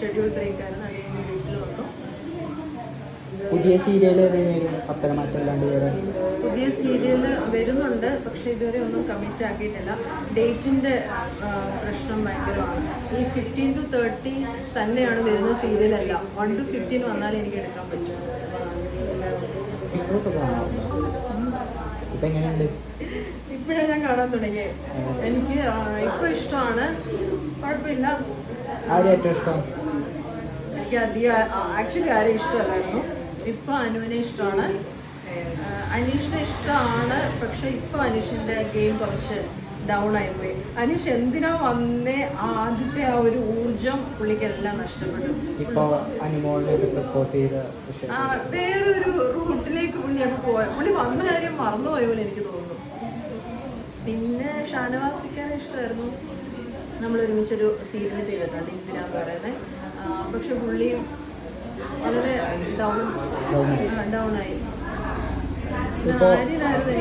Schedule break ആയിരുന്നു അത് കഴിഞ്ഞ് വീട്ടിൽ വന്നു. പുതിയ സീരിയൽ ഏതെങ്കിലും പത്തരമാറ്റം അല്ലാണ്ട് വേറെ പുതിയ സീരിയൽ വരുന്നുണ്ട് പക്ഷെ ഇതുവരെ ഒന്നും കമ്മിറ്റ് ആക്കിയിട്ടില്ല. ഡേറ്റിന്റെ പ്രശ്നം ഭയങ്കരമാണ്. ഈ ഫിഫ്റ്റീൻ ടു തേർട്ടി തന്നെയാണ് വരുന്ന സീരിയലല്ല വൺ ടു ഫിഫ്റ്റീൻ വന്നാൽ എനിക്ക് എടുക്കാൻ പറ്റും. ഇപ്പോഴാണ് ഞാൻ കാണാൻ തുടങ്ങിയത് എനിക്ക് ഇപ്പൊ ഇഷ്ടമാണ്. കുഴപ്പമില്ല. ആരും ഏറ്റവും ഇഷ്ടം? എനിക്ക് അധികം ആക്ച്വലി ആരും ഇഷ്ടമല്ലായിരുന്നു. ഇപ്പൊ അനുവിനെ ഇഷ്ടമാണ്. അനീഷിനെ ഇഷ്ടമാണ് പക്ഷെ ഇപ്പൊ അനീഷിന്റെ ഗെയിം കുറച്ച് ഡൗൺ ആയിപ്പോയി അനീഷ് എന്തിനാ വന്നേ? ആദ്യത്തെ ആ ഒരു ഊർജം പുള്ളിക്കെല്ലാം നഷ്ടപ്പെട്ടു. വേറൊരു റൂട്ടിലേക്ക് പുള്ളി അങ്ങ് പോയ. പുള്ളി വന്ന കാര്യം മറന്നുപോയ പോലെ എനിക്ക് തോന്നുന്നു. പിന്നെ ഷാനവാസിക്കാൻ ഇഷ്ടമായിരുന്നു. നമ്മൾ ഒരുമിച്ചൊരു സീരിയൽ ചെയ്തിട്ടുണ്ട് ഇന്ദിര എന്ന് പറയുന്നത് പക്ഷെ പുള്ളിയും വളരെ ഡൗൺ. ഡൗൺ ആയി ആര്യനായിരുന്നു